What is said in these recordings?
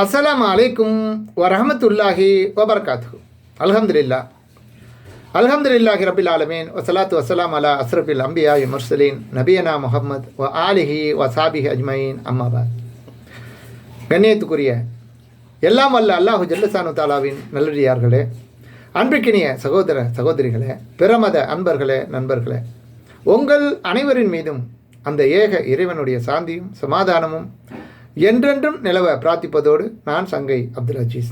அஸ்லாம் அலைக்கும் வரஹமத்துல்லாஹி வபர்காத்து அல்ஹம்துலில்லா. அல்ஹம்துலில்லாஹி ரபில் ஆலமீன். வசலாத்து வசலாம் அலா அஸ்ரஃபில் அம்பியா முர்சலீன். நபியனா முகமது வ ஆலிஹி வசாபிஹி அஜ்மயின். அம்மாபாத் கண்ணியத்துக்குரிய எல்லாம் வல்ல அல்லாஹு ஜல்லசானு தாலாவின் நல்லடியார்களே அன்பிக்கினிய சகோதர சகோதரிகளே பிரமத அன்பர்களே நண்பர்களே உங்கள் அனைவரின் மீதும் அந்த ஏக இறைவனுடைய சாந்தியும் சமாதானமும் என்றென்றும் நிலவ பிரார்த்திப்பதோடு நான் சங்கை அப்துல் அஜீஸ்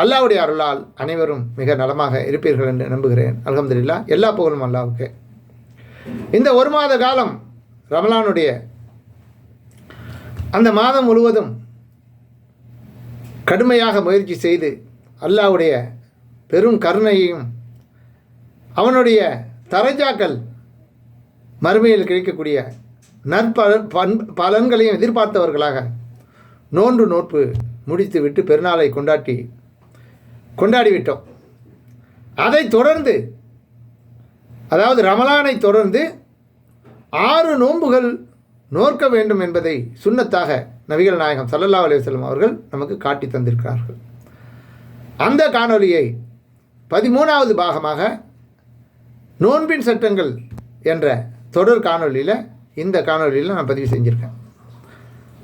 அல்லாவுடைய அருளால் அனைவரும் மிக நலமாக இருப்பீர்கள் என்று நம்புகிறேன். அல்ஹம்துலில்லா எல்லா புகழும் அல்லாவுக்கு. இந்த ஒரு மாத காலம் ரமலானுடைய அந்த மாதம் முழுவதும் கடுமையாக முயற்சி செய்து அல்லாவுடைய பெரும் கருணையையும் அவனுடைய தரஜாக்கள் மறுமையில் கிடைக்கக்கூடிய நற்பல பலன்களையும் எதிர்பார்த்தவர்களாக நோன்று நோற்பு முடித்துவிட்டு பெருநாளை கொண்டாட்டி கொண்டாடிவிட்டோம். அதைத் தொடர்ந்து அதாவது ரமலானை தொடர்ந்து ஆறு நோன்புகள் நோற்க வேண்டும் என்பதை சுன்னத்தாக நபிகள் நாயகம் சல்லல்லா அலுவலம் அவர்கள் நமக்கு காட்டி தந்திருக்கிறார்கள். அந்த காணொலியை பதிமூணாவது பாகமாக நோன்பின் சட்டங்கள் என்ற தொடர் காணொலியில் இந்த காணொலியில் நான் பதிவு செஞ்சுருக்கேன்.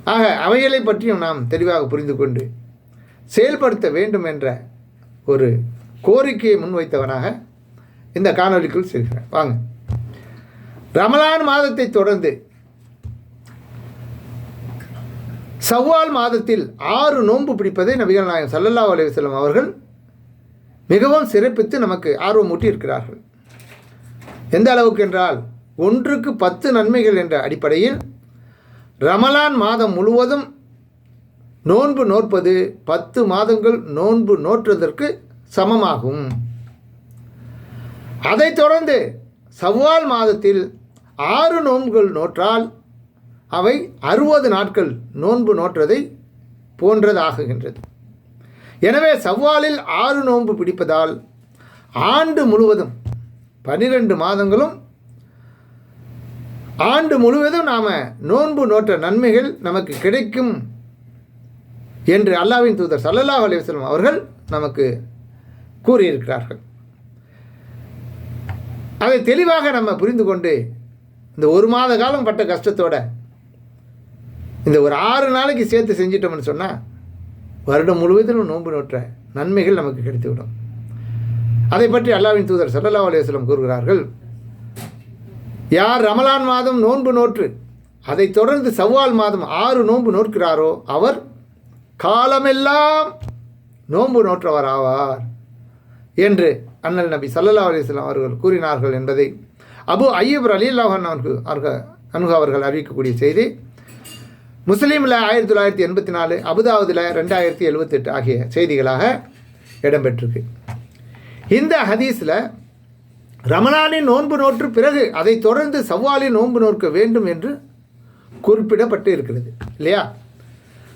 ஆக அவைகளை பற்றியும் நாம் தெளிவாக புரிந்து கொண்டு செயல்படுத்த வேண்டும் என்ற ஒரு கோரிக்கையை முன்வைத்தவனாக இந்த காணொலிக்குள் செல்கிறேன். வாங்க. ரமலான் மாதத்தை தொடர்ந்து சவ்வால் மாதத்தில் ஆறு நோன்பு பிடிப்பதை நபிகள் நாயகம் சல்லல்லா அலைவசல்லம் அவர்கள் மிகவும் சிறப்பித்து நமக்கு ஆர்வமூட்டி இருக்கிறார்கள் எந்த அளவுக்கு என்றால் ஒன்றுக்கு பத்து நன்மைகள் என்ற அடிப்படையில் ரமலான் மாதம் முழுவதும் நோன்பு நோற்பது பத்து மாதங்கள் நோன்பு நோற்றுவதற்கு சமமாகும். அதைத் தொடர்ந்து சவ்வால் மாதத்தில் ஆறு நோன்புகள் நோற்றால் அவை அறுபது நாட்கள் நோன்பு நோற்றதை போன்றதாகுகின்றது. எனவே சவ்வாலில் ஆறு நோன்பு பிடிப்பதால் ஆண்டு முழுவதும் பனிரெண்டு மாதங்களும் ஆண்டு முழுவதும் நாம் நோன்பு நோற்ற நன்மைகள் நமக்கு கிடைக்கும் என்று அல்லாவின் தூதர் சல்லல்லா அலிவசலம் அவர்கள் நமக்கு கூறியிருக்கிறார்கள். அதை தெளிவாக நம்ம புரிந்து கொண்டு இந்த ஒரு மாத காலம் பட்ட கஷ்டத்தோட இந்த ஒரு ஆறு நாளைக்கு சேர்த்து செஞ்சிட்டோம்னு சொன்னால் வருடம் முழுவதும் நோன்பு நோற்ற நன்மைகள் நமக்கு கிடைத்துவிடும். அதை பற்றி அல்லாவின் தூதர் சல்லல்லா அலைவசலம் கூறுகிறார்கள் யார் ரமலான் மாதம் நோன்பு நோற்று அதைத் தொடர்ந்து சவ்வால் மாதம் ஆறு நோன்பு நோற்கிறாரோ அவர் காலமெல்லாம் நோன்பு நோற்றவர் ஆவார் என்று அண்ணல் நபி சல்லல்லா அலிஸ்லாம் அவர்கள் கூறினார்கள் என்பதை அபு ஐயப் அலி அல்லாஹன் அவருக்கு அவர்கள் அனுகு அவர்கள் அறிவிக்கக்கூடிய செய்தி. முஸ்லீமில் ஆயிரத்தி தொள்ளாயிரத்தி எண்பத்தி நாலு அபுதாபுதில் ரெண்டாயிரத்தி எழுபத்தெட்டு ஆகிய செய்திகளாக இடம்பெற்றிருக்கு. இந்த ஹதீஸில் ரமணானின் நோன்பு நோற்று பிறகு அதை தொடர்ந்து சவ்வாலின் நோன்பு நோக்க வேண்டும் என்று குறிப்பிடப்பட்டு இருக்கிறது இல்லையா?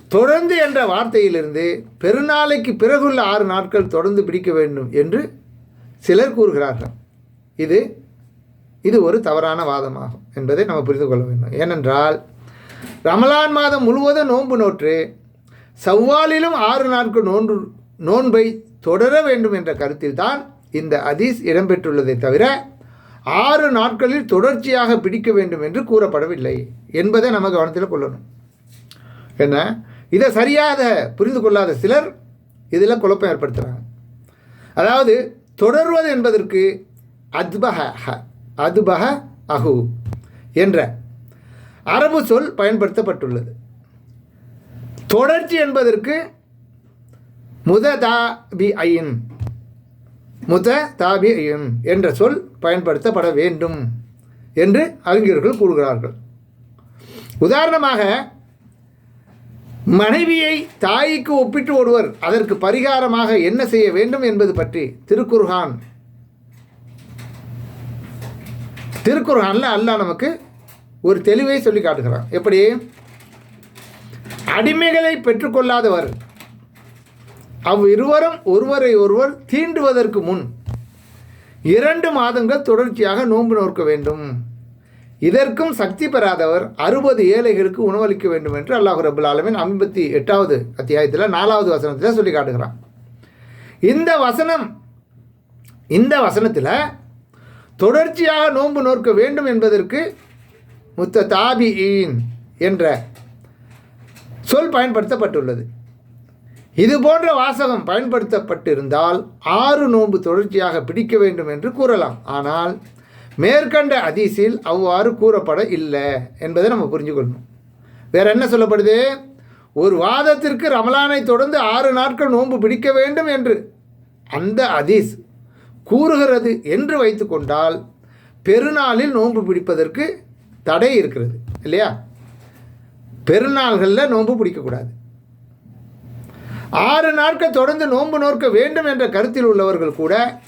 தொடர்ந்து என்ற வார்த்தையிலிருந்து பெருநாளைக்கு பிறகுள்ள ஆறு நாட்கள் தொடர்ந்து பிடிக்க வேண்டும் என்று சிலர் கூறுகிறார்கள். இது இது ஒரு தவறான வாதமாகும் என்பதை நம்ம புரிந்து கொள்ள வேண்டும். ஏனென்றால் ரமலான் மாதம் முழுவதும் நோன்பு நோற்று சவ்வாலிலும் ஆறு நாட்கள் நோன்பு நோன்பை தொடர வேண்டும் என்ற கருத்தில்தான் இந்த அதீஸ் இடம்பெற்றுள்ளதை தவிர ஆறு நாட்களில் தொடர்ச்சியாக பிடிக்க வேண்டும் என்று கூறப்படவில்லை என்பதை நம்ம கவனத்தில் கொள்ளணும். என்ன? இதை சரியாக புரிந்து கொள்ளாத சிலர் இதில் குழப்பம் ஏற்படுத்துகிறாங்க அதாவது தொடர்வது என்பதற்கு அத்பஹ ஹ அதுபஹ அஹு என்ற அரபு சொல் பயன்படுத்தப்பட்டுள்ளது. தொடர்ச்சி என்பதற்கு முததா பி ஐன் முத தாபி என்ற சொல் பயன்படுத்தப்பட வேண்டும் என்று அறிஞர்கள் கூறுகிறார்கள். உதாரணமாக மனைவியை தாய்க்கு ஒப்பிட்டு ஒருவர் அதற்கு பரிகாரமாக என்ன செய்ய வேண்டும் என்பது பற்றி திருக்குர்ஹான் திருக்குர்ஹானில் அல்லாஹ் நமக்கு ஒரு தெளிவை சொல்லி காட்டுகிறான். எப்படி? அடிமைகளை பெற்றுக்கொள்ளாதவர் அவ்விருவரும் ஒருவரை ஒருவர் தீண்டுவதற்கு முன் இரண்டு மாதங்கள் தொடர்ச்சியாக நோன்பு நோக்க வேண்டும். இதற்கும் சக்தி பெறாதவர் அறுபது ஏழைகளுக்கு உணவளிக்க வேண்டும் என்று அல்லாஹ் ரபுல் ஆலமின் ஐம்பத்தி எட்டாவது அத்தியாயத்தில் நாலாவது வசனத்தில் சொல்லி காட்டுகிறான். இந்த வசனம் இந்த வசனத்தில் தொடர்ச்சியாக நோன்பு நோக்க வேண்டும் என்பதற்கு முத்த தாபியின் என்ற சொல் பயன்படுத்தப்பட்டுள்ளது. இது போன்ற வாசகம் பயன்படுத்தப்பட்டிருந்தால் ஆறு நோன்பு தொடர்ச்சியாக பிடிக்க வேண்டும் என்று கூறலாம். ஆனால் மேற்கண்ட அதிசில் அவ்வாறு கூறப்பட இல்லை என்பதை நம்ம புரிஞ்சுக்கொள்ளணும் வேற என்ன சொல்லப்படுது? ஒரு வாதத்திற்கு ரமலானை தொடர்ந்து ஆறு நாட்கள் நோன்பு பிடிக்க வேண்டும் என்று அந்த அதீஸ் கூறுகிறது என்று வைத்துக்கொண்டால் பெருநாளில் நோன்பு பிடிப்பதற்கு தடை இருக்கிறது இல்லையா? பெருநாள்களில் நோன்பு பிடிக்கக்கூடாது. ஆறு நாட்கள் தொடர்ந்து நோன்பு நோக்க வேண்டும் என்ற கருத்தில் உள்ளவர்கள் கூட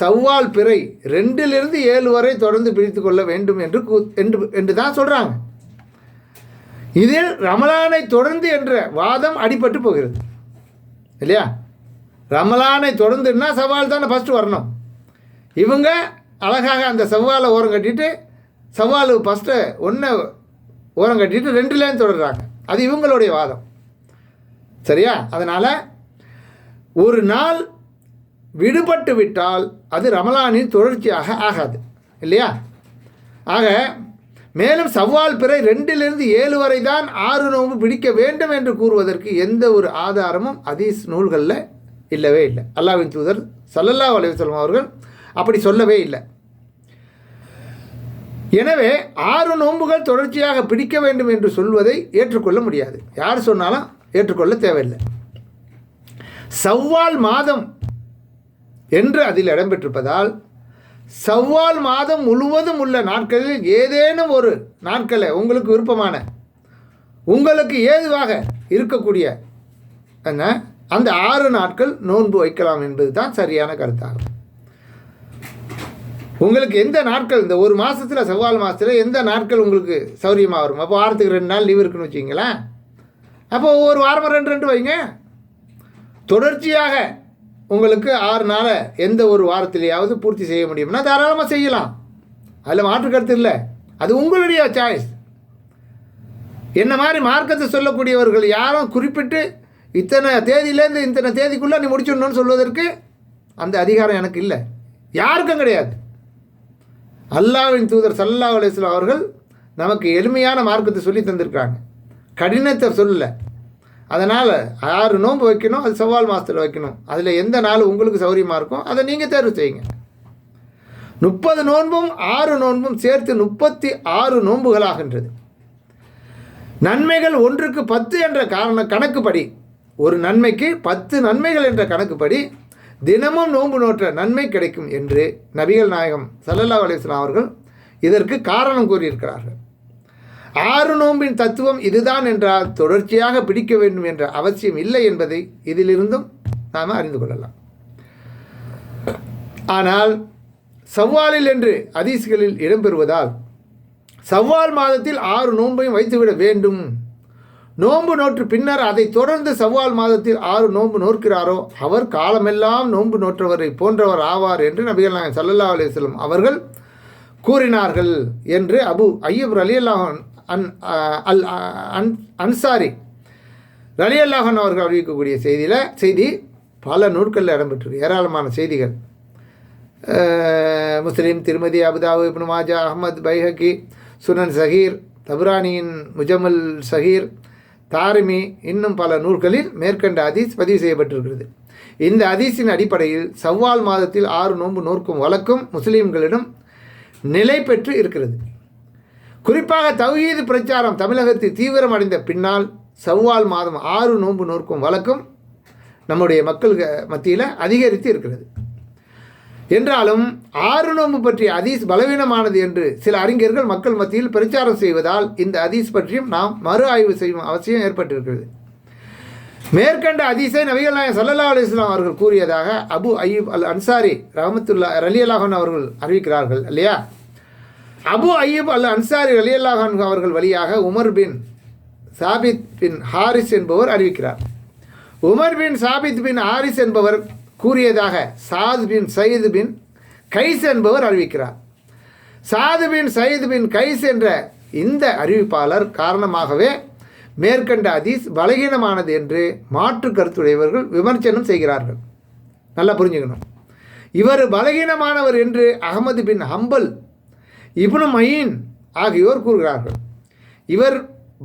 சவ்வால் பிறை ரெண்டிலிருந்து ஏழு வரை தொடர்ந்து பிரித்து கொள்ள வேண்டும் என்று கூ- என்று என்று தான் சொல்கிறாங்க இதில் ரமலானை தொடர்ந்து என்ற வாதம் அடிபட்டு போகிறது. இல்லையா? ரமலானை தொடர்ந்துன்னா சவால் தானே ஃபஸ்ட்டு வரணும். இவங்க அழகாக அந்த செவ்வாலை ஓரம் கட்டிட்டு சவால் ஃபஸ்ட்டு ஒன்று ஓரம் கட்டிட்டு ரெண்டுலேருந்து தொடர்றாங்க. அது இவங்களுடைய வாதம். சரியா? அதனால் ஒரு நாள் விடுபட்டு விட்டால் அது ரமலானின் தொடர்ச்சியாக ஆகாது. இல்லையா? ஆக மேலும் சவ்வால் பிறை ரெண்டிலிருந்து ஏழு வரை தான் ஆறு நோன்பு பிடிக்க வேண்டும் என்று கூறுவதற்கு எந்த ஒரு ஆதாரமும் அதீஸ் நூல்களில் இல்லவே இல்லை. அல்லாவின் தூதர் சல்லல்லா அலைஹி அவர்கள் அப்படி சொல்லவே இல்லை. எனவே ஆறு நோன்புகள் தொடர்ச்சியாக பிடிக்க வேண்டும் என்று சொல்வதை ஏற்றுக்கொள்ள முடியாது. யார் சொன்னாலும் ஏற்றுக்கொள்ள தேவையில்லை. சவ்வால் மாதம் என்று அதில் இடம்பெற்றிருப்பதால் சவ்வால் மாதம் முழுவதும் உள்ள நாட்களில் ஏதேனும் ஒரு நாட்களை உங்களுக்கு விருப்பமான உங்களுக்கு ஏதுவாக இருக்கக்கூடிய என்ன அந்த ஆறு நாட்கள் நோன்பு வைக்கலாம் என்பது தான் சரியான கருத்தாகும். உங்களுக்கு எந்த நாட்கள் இந்த ஒரு மாதத்தில் செவ்வால் மாதத்தில் எந்த நாட்கள் உங்களுக்கு சௌரியமாக வரும்? அப்போ வாரத்துக்கு ரெண்டு நாள் லீவ் இருக்குன்னு வச்சிங்களேன் அப்போ ஒவ்வொரு வாரமும் ரெண்டு ரெண்டு வைங்க. தொடர்ச்சியாக உங்களுக்கு ஆறு நாளை எந்த ஒரு வாரத்திலேயாவது பூர்த்தி செய்ய முடியும்னா தாராளமாக செய்யலாம். அதில் மாற்று கருத்து இல்லை. அது உங்களுடைய சாய்ஸ் என்ன மாதிரி மார்க்கத்தை சொல்லக்கூடியவர்கள் யாரும் குறிப்பிட்டு இத்தனை தேதியிலேருந்து இத்தனை தேதிக்குள்ளே நீ முடிச்சிடணும்னு சொல்வதற்கு அந்த அதிகாரம் எனக்கு இல்லை. யாருக்கும் கிடையாது. அல்லாஹ்வின் தூதர் சல்லா அலைஹி அவர்கள் நமக்கு எளிமையான மார்க்கத்தை சொல்லி தந்திருக்காங்க. கடினத்தை சொல்லலை. அதனால் ஆறு நோன்பு வைக்கணும் அது செவ்வால் மாதத்தில் வைக்கணும். அதில் எந்த நாள் உங்களுக்கு சௌகரியமாக இருக்கும் அதை நீங்கள் தேர்வு செய்யுங்க. முப்பது நோன்பும் ஆறு நோன்பும் சேர்த்து முப்பத்தி ஆறு நோன்புகளாகின்றது. நன்மைகள் ஒன்றுக்கு பத்து என்ற காரண கணக்குப்படி ஒரு நன்மைக்கு பத்து நன்மைகள் என்ற கணக்குப்படி தினமும் நோன்பு நோற்ற நன்மை கிடைக்கும் என்று நபிகள் நாயகம் சல்லல்லா அலைஹி அவர்கள் இதற்கு காரணம் கூறியிருக்கிறார்கள். ஆறு நோன்பின் தத்துவம் இதுதான் என்றால் தொடர்ச்சியாக பிடிக்க வேண்டும் என்ற அவசியம் இல்லை என்பதை இதிலிருந்தும் நாம் அறிந்து கொள்ளலாம். ஆனால் சவ்வாலில் என்று ஹதீஸ்களில் இடம்பெறுவதால் சவ்வால் மாதத்தில் ஆறு நோன்பையும் வைத்துவிட வேண்டும். நோன்பு நோற்று பின்னர் அதை தொடர்ந்து சவ்வால் மாதத்தில் ஆறு நோன்பு நோக்கிறாரோ அவர் காலமெல்லாம் நோன்பு நோற்றவரை போன்றவர் ஆவார் என்று நபிகள் நாயகம் சல்லல்லா அலைஹி அவர்கள் கூறினார்கள் என்று அபு ஐயப் ரலியல்லாஹன் அன் அல் அன் அன்சாரி ரலியல்லாஹன் அவர்கள் அறிவிக்கக்கூடிய செய்தியில் செய்தி பல நூட்களில் இடம்பெற்றிருக்கு. ஏராளமான செய்திகள். முஸ்லீம் திருமதி அபுதாபு இப்னு மாஜா அஹமத் பைஹக்கி சுனன் சஹீர் தபுரானியின் முஜமல் சஹீர் தாரிமி இன்னும் பல நூல்களில் மேற்கண்ட அதீஸ் பதிவு செய்யப்பட்டிருக்கிறது. இந்த அதீஸின் அடிப்படையில் சவ்வால் மாதத்தில் ஆறு நோன்பு நோர்க்கும் வழக்கம் முஸ்லீம்களிடம் நிலை பெற்று இருக்கிறது. குறிப்பாக தௌஹீது பிரச்சாரம் தமிழகத்தில் தீவிரமடைந்த பின்னால் சவ்வால் மாதம் ஆறு நோன்பு நோக்கும் வழக்கம் நம்முடைய மக்கள் மத்தியில் அதிகரித்து இருக்கிறது. என்றாலும் ஆறு நோன்பு பற்றிய அதீஸ் பலவீனமானது என்று சில அறிஞர்கள் மக்கள் மத்தியில் பிரச்சாரம் செய்வதால் இந்த அதீஸ் பற்றியும் நாம் மறு ஆய்வு செய்யும் அவசியம் ஏற்பட்டிருக்கிறது. மேற்கண்ட அதிசை நபிகள் நாயகம் ஸல்லல்லாஹு அலைஹி அவர்கள் கூறியதாக அபு அய்யூப் அல் அன்சாரி ரஹமத்துல்லா ரலியல்லாஹன் அவர்கள் அறிவிக்கிறார்கள் இல்லையா? அபு அய்யூப் அல் அன்சாரி ரலியல்லாஹன் அவர்கள் வழியாக உமர் பின் சாபித் பின் ஹாரிஸ் என்பவர் அறிவிக்கிறார். உமர் பின் சாபித் பின் ஹாரிஸ் என்பவர் கூறியதாக சாத் பின் சயீது பின் கைஸ் என்பவர் அறிவிக்கிறார். சாது பின் சயீது பின் கைஸ் என்ற இந்த அறிவிப்பாளர் காரணமாகவே மேற்கண்ட அதீஸ் பலகீனமானது என்று மாற்று கருத்துடையவர்கள் விமர்சனம் செய்கிறார்கள். நல்லா புரிஞ்சுக்கணும். இவர் பலகீனமானவர் என்று அகமது பின் ஹம்பல் இப்னு மயின் ஆகியோர் கூறுகிறார்கள். இவர்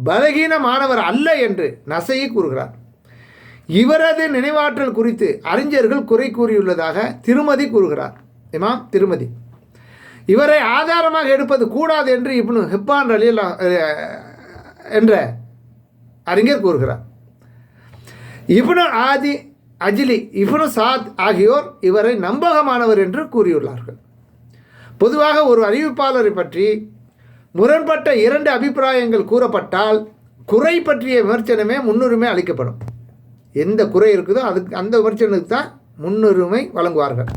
பலகீனமானவர் அல்ல என்று நசையை கூறுகிறார். இவரது நினைவாற்றல் குறித்து அறிஞர்கள் குறை கூறியுள்ளதாக திருமதி கூறுகிறார். இமாம் திருமதி. இவரை ஆதாரமாக எடுப்பது கூடாது என்று இப்னு ஹிப்பான் அலி என்ற அறிஞர் கூறுகிறார். இப்னு ஆதி அஜிலி இப்னு சாத் ஆகியோர் இவரை நம்பகமானவர் என்று கூறியுள்ளார்கள். பொதுவாக ஒரு அறிவிப்பாளரை பற்றி முரண்பட்ட இரண்டு அபிப்பிராயங்கள் கூறப்பட்டால் குறை பற்றிய விமர்சனமே முன்னுரிமை அளிக்கப்படும். எந்த குறை இருக்குதோ அதுக்கு அந்த விமர்சனத்துக்கு தான் முன்னுரிமை வழங்குவார்கள்.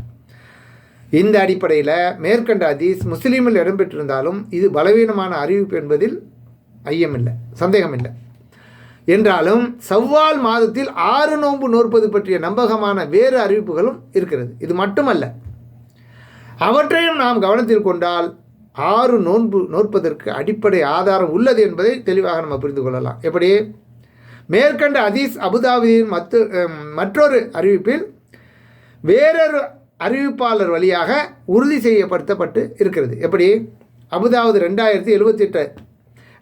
இந்த அடிப்படையில் மேற்கண்ட அதீஸ் முஸ்லீமில் இடம்பெற்றிருந்தாலும் இது பலவீனமான அறிவிப்பு என்பதில் ஐயமில்லை சந்தேகமில்லை. என்றாலும் சவ்வால் மாதத்தில் ஆறு நோன்பு நோற்பது பற்றிய நம்பகமான வேறு அறிவிப்புகளும் இருக்கிறது. இது மட்டுமல்ல அவற்றையும் நாம் கவனத்தில் கொண்டால் ஆறு நோன்பு நோற்பதற்கு அடிப்படை ஆதாரம் உள்ளது என்பதை தெளிவாக நம்ம புரிந்து கொள்ளலாம். எப்படி? மேற்கண்ட அதீஸ் அபுதாபியின் மற்ற மற்றொரு அறிவிப்பில் வேறொரு அறிவிப்பாளர் வழியாக உறுதி செய்யப்படுத்தப்பட்டு இருக்கிறது. எப்படி? அபுதாவது ரெண்டாயிரத்தி எழுபத்தி எட்டு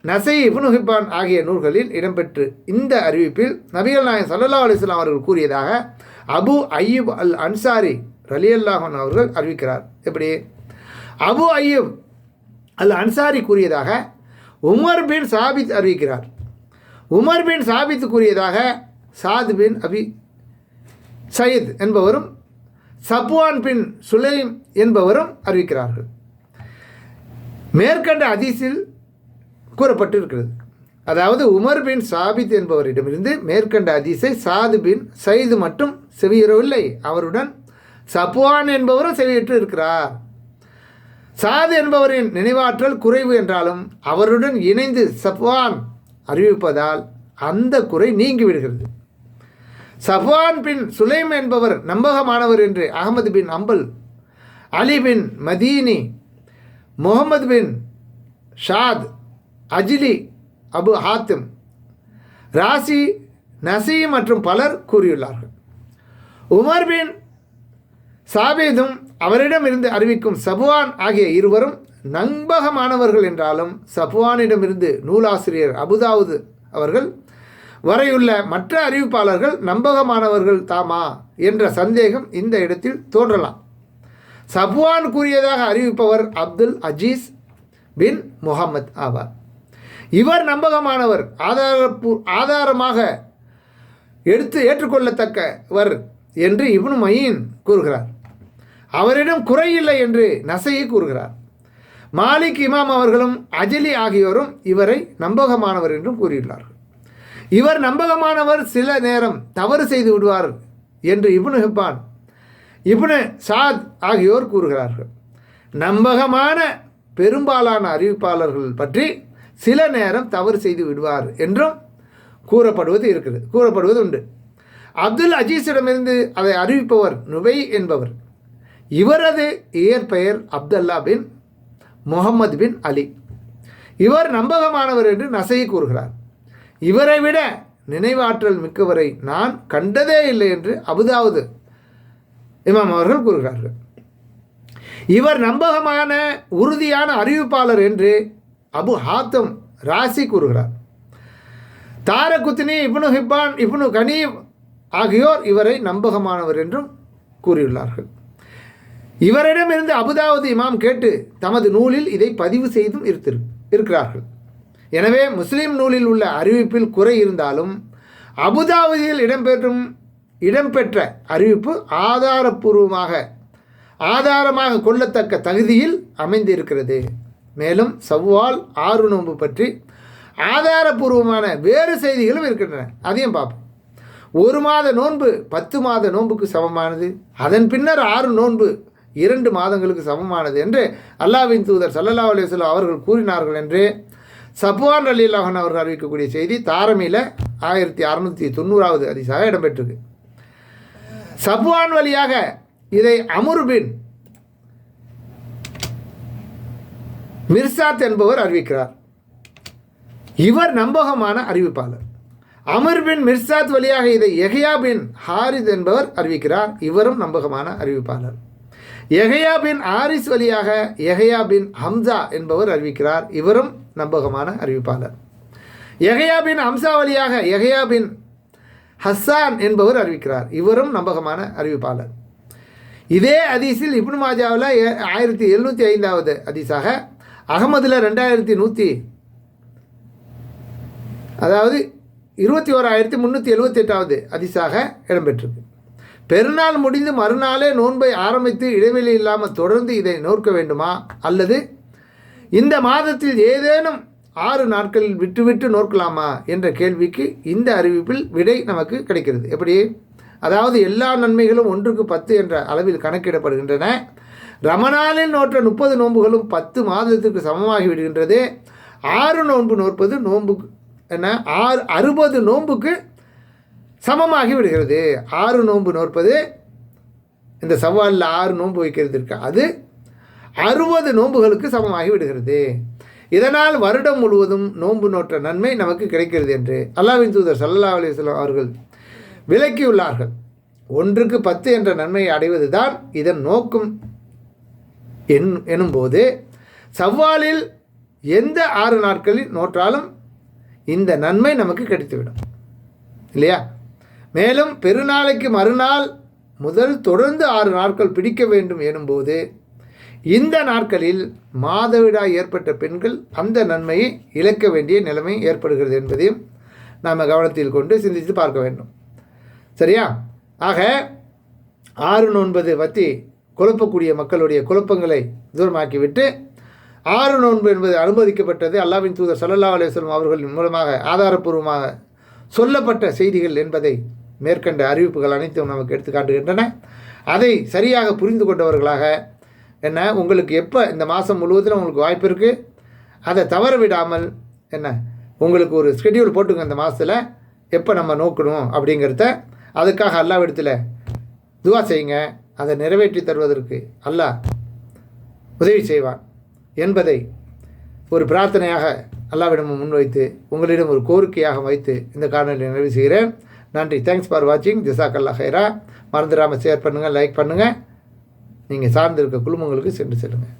நசை இப்னு ஹிப்பான் ஆகிய நூல்களில் இடம்பெற்று இந்த அறிவிப்பில் நபிகள் நாயன் சல்லா அலிஸ்லாம் அவர்கள் கூறியதாக அபு ஐயூப் அல் அன்சாரி ரலியல்லாஹன் அவர்கள் அறிவிக்கிறார். எப்படி? அபு ஐயூப் அல் அன்சாரி கூறியதாக உமர் பின் சாபித் அறிவிக்கிறார். உமர் பின் சாபித் கூறியதாக சாத் பின் அபி சயீத் என்பவரும் சப்வான் பின் சுலைம் என்பவரும் அறிவிக்கிறார்கள். மேற்கண்ட அதிசில் கூறப்பட்டிருக்கிறது. அதாவது உமர் பின் சாபித் என்பவரிடமிருந்து மேற்கண்ட அதிசை சாது பின் சயீது மட்டும் செவியுறவில்லை. அவருடன் சப்புவான் என்பவரும் செவியுற்று இருக்கிறார். சாத் என்பவரின் நினைவாற்றல் குறைவு என்றாலும் அவருடன் இணைந்து சப்வான் அறிவிப்பதால் அந்த குறை நீங்கிவிடுகிறது சஃப்வான் பின் சுலைம் என்பவர் நம்பகமானவர் என்று அகமது பின் அம்பல் அலி பின் மதீனி முகமது பின் ஷாத் அஜிலி அபு ஹாத்திம் ராசி நசி மற்றும் பலர் கூறியுள்ளார்கள். உமர் பின் சாபேதும் அவரிடமிருந்து அறிவிக்கும் சபுவான் ஆகிய இருவரும் நம்பகமானவர்கள் என்றாலும் சபுவானிடமிருந்து நூலாசிரியர் அபுதாவுது அவர்கள் வரையுள்ள மற்ற அறிவிப்பாளர்கள் நம்பகமானவர்கள் தாமா? என்ற சந்தேகம் இந்த இடத்தில் தோன்றலாம். சபுவான் கூறியதாக அறிவிப்பவர் அப்துல் அஜீஸ் பின் முகமது ஆவார். இவர் நம்பகமானவர் ஆதாரப்பு ஆதாரமாக எடுத்து ஏற்றுக்கொள்ளத்தக்கவர் என்று இப்னு மயீன் கூறுகிறார். அவரிடம் குறையில்லை என்று நசையை கூறுகிறார். மாலிக் இமாம் அவர்களும் அஜலி ஆகியோரும் இவரை நம்பகமானவர் என்றும் கூறியுள்ளார்கள். இவர் நம்பகமானவர் சில நேரம் தவறு செய்து விடுவார் என்று இப்னு ஹிப்பான் இப்னு சாத் ஆகியோர் கூறுகிறார்கள். நம்பகமான பெரும்பாலான அறிவிப்பாளர்கள் பற்றி சில நேரம் தவறு செய்து விடுவார் என்றும் கூறப்படுவது இருக்குது கூறப்படுவது உண்டு. அப்துல் அஜீஸிடமிருந்து அதை அறிவிப்பவர் நுபை என்பவர். இவரது இயற்பெயர் அப்தல்லா பின் முகமது பின் அலி. இவர் நம்பகமானவர் என்று நசையை கூறுகிறார். இவரை விட நினைவாற்றல் மிக்கவரை நான் கண்டதே இல்லை என்று அபுதாவது இமாம் அவர்கள் கூறுகிறார்கள். இவர் நம்பகமான உறுதியான அறிவிப்பாளர் என்று அபு ஹாத்தம் ராசி கூறுகிறார். தாரகுத்தினி இப்னு ஹிப்பான் இப்னு கனீம் ஆகியோர் இவரை நம்பகமானவர் என்றும் கூறியுள்ளார்கள். இவரிடமிருந்து அபுதாவது இமாம் கேட்டு தமது நூலில் இதை பதிவு செய்தும் இருத்திரு இருக்கிறார்கள். எனவே முஸ்லீம் நூலில் உள்ள அறிவிப்பில் குறை இருந்தாலும் அபுதாவதியில் இடம்பெற்றும் இடம்பெற்ற அறிவிப்பு ஆதாரப்பூர்வமாக ஆதாரமாக கொள்ளத்தக்க தகுதியில் அமைந்திருக்கிறது. மேலும் சவ்வால் ஆறு நோன்பு பற்றி ஆதாரபூர்வமான வேறு செய்திகளும் இருக்கின்றன. அதையும் பார்ப்போம். ஒரு மாத நோன்பு பத்து மாத நோன்புக்கு சமமானது. அதன் பின்னர் ஆறு நோன்பு இரண்டு மாதங்களுக்கு சமமானது என்று அல்லாவின் தூதர் சல்லல்லா அலுவலம் அவர்கள் கூறினார்கள் என்று சப்வான் அலி அல்லாஹன் அவர்கள் அறிவிக்கக்கூடிய செய்தி தாரமியில் ஆயிரத்தி அறுநூற்றி தொண்ணூறாவது அதிசாக இடம்பெற்றிருக்கு. சப்வான் வழியாக இதை அமுர்பின் மிர்சாத் என்பவர் அறிவிக்கிறார். இவர் நம்பகமான அறிவிப்பாளர். அமர் பின் மிர்சாத் வழியாக இதை எஹியா பின் ஹாரித் என்பவர் அறிவிக்கிறார். இவரும் நம்பகமான அறிவிப்பாளர். எஹயா பின் ஆரிஸ் வழியாக எஹயா பின் ஹம்சா என்பவர் அறிவிக்கிறார். இவரும் நம்பகமான அறிவிப்பாளர். எஹயா பின் ஹம்சா வழியாக எஹயா பின் ஹஸ்ஸான் என்பவர் அறிவிக்கிறார். இவரும் நம்பகமான அறிவிப்பாளர். இதே அதிசில் இப்னு மாஜாவில் எ- ஆயிரத்தி எழுநூற்றி ஐந்தாவது அதிசாக அகமதில் ரெண்டாயிரத்தி நூற்றி அதாவது இருபத்தி ஓராயிரத்தி முந்நூற்றி எழுபத்தி எட்டாவது அதிசாக இடம்பெற்றிருக்கு. பெருநாள் முடிந்து மறுநாளே நோன்பை ஆரம்பித்து இடைவெளி இல்லாமல் தொடர்ந்து இதை நோக்க வேண்டுமா? அல்லது இந்த மாதத்தில் ஏதேனும் ஆறு நாட்களில் விட்டுவிட்டு நோக்கலாமா என்ற கேள்விக்கு இந்த அறிவிப்பில் விடை நமக்கு கிடைக்கிறது. எப்படி? அதாவது எல்லா நன்மைகளும் ஒன்றுக்கு பத்து என்ற அளவில் கணக்கிடப்படுகின்றன. ரமணாலில் நோற்ற முப்பது நோன்புகளும் பத்து மாதத்துக்கு சமமாகி விடுகின்றது ஆறு நோன்பு நோற்பது நோன்பு என்ன? ஆறு அறுபது நோன்புக்கு சமமாகி விடுகிறது. ஆறு நோன்பு நோற்பது இந்த சவாலில் ஆறு நோன்பு வைக்கிறது இருக்கு. அது அறுபது நோன்புகளுக்கு சமமாகி விடுகிறது. இதனால் வருடம் முழுவதும் நோன்பு நோற்ற நன்மை நமக்கு கிடைக்கிறது என்று அல்லாவின் தூதர் சல்லா அலிஸ்லாம் அவர்கள் விளக்கியுள்ளார்கள். ஒன்றுக்கு பத்து என்ற நன்மையை அடைவதுதான் இதன் நோக்கம் என் எனும்போது சவ்வாலில் எந்த ஆறு நாட்களில் நோற்றாலும் இந்த நன்மை நமக்கு கிடைத்துவிடும். இல்லையா? மேலும் பெருநாளைக்கு மறுநாள் முதல் தொடர்ந்து ஆறு நாட்கள் பிடிக்க வேண்டும் எனும்போது இந்த நாட்களில் மாதவிடாய் ஏற்பட்ட பெண்கள் அந்த நன்மையை இழக்க வேண்டிய நிலைமை ஏற்படுகிறது என்பதையும் நாம் கவனத்தில் கொண்டு சிந்தித்து பார்க்க வேண்டும். சரியா? ஆக ஆறு நோன்பது பற்றி குழப்பக்கூடிய மக்களுடைய குழப்பங்களை தூரமாக்கிவிட்டு ஆறு நோன்பு என்பது அனுமதிக்கப்பட்டது அல்லாவின் தூதர் ஸல்லல்லாஹு அலுவலம் அவர்களின் மூலமாக ஆதாரப்பூர்வமாக சொல்லப்பட்ட செய்திகள் என்பதை மேற்கண்ட அறிவிப்புகள் அனைத்தும் நமக்கு எடுத்து காட்டுகின்றன. அதை சரியாக புரிந்து கொண்டவர்களாக என்ன உங்களுக்கு எப்போ இந்த மாதம் முழுவதிலும் உங்களுக்கு வாய்ப்பு இருக்குது அதை தவற விடாமல் என்ன உங்களுக்கு ஒரு ஸ்கெடியூல் போட்டுங்க இந்த மாதத்தில் எப்போ நம்ம நோக்கணும் அப்படிங்கிறத அதுக்காக அல்லாவிடத்தில் துவா செய்யுங்க. அதை நிறைவேற்றி தருவதற்கு அல்லாஹ் உதவி செய்வான் என்பதை ஒரு பிரார்த்தனையாக அல்லாவிடம் முன்வைத்து உங்களிடம் ஒரு கோரிக்கையாக வைத்து இந்த காணொலியை நிறைவு செய்கிறேன். நன்றி. தேங்க்ஸ் ஃபார் வாட்சிங் ஜிசாக்கல்லா ஹைரா. மறந்துடாமல் ஷேர் பண்ணுங்கள் லைக் பண்ணுங்கள் நீங்கள் சார்ந்திருக்க குழுமங்களுக்கு சென்று செல்லுங்கள்